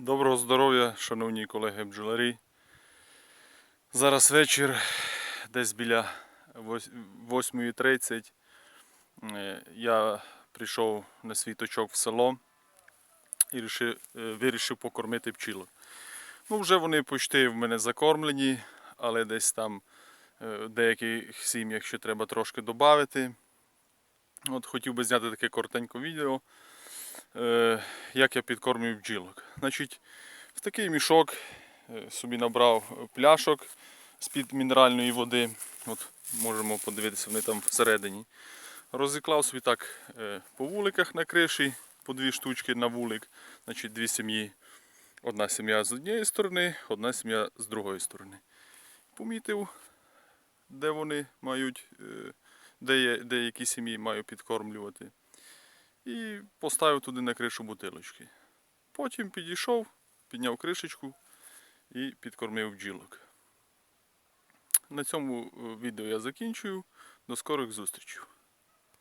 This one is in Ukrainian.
Доброго здоров'я, шановні колеги бджолярі. Зараз вечір, десь біля 8.30. Е, Я прийшов на свій точок в село і е, вирішив покормити пчілок. Ну, вже вони почти в мене закормлені, але десь там е, в деяких сім'ях ще треба трошки додати. От хотів би зняти таке коротеньке відео, як я підкормлюю бджілок. Значить, в такий мішок е, собі набрав пляшок з-під мінеральної води. От можемо подивитися, вони там всередині. Розіклав собі так е, по вуликах на криші, по дві штучки на вулик, значить дві сім'ї. Одна сім'я з однієї сторони, одна сім'я з другої сторони. Помітив, де вони мають, е, де, є, де які сім'ї маю підкормлювати. І поставив туди на кришу бутилочки. Потім підійшов, підняв кришечку і підкормив бджілок. На цьому е, відео я закінчую. До скорих зустрічей.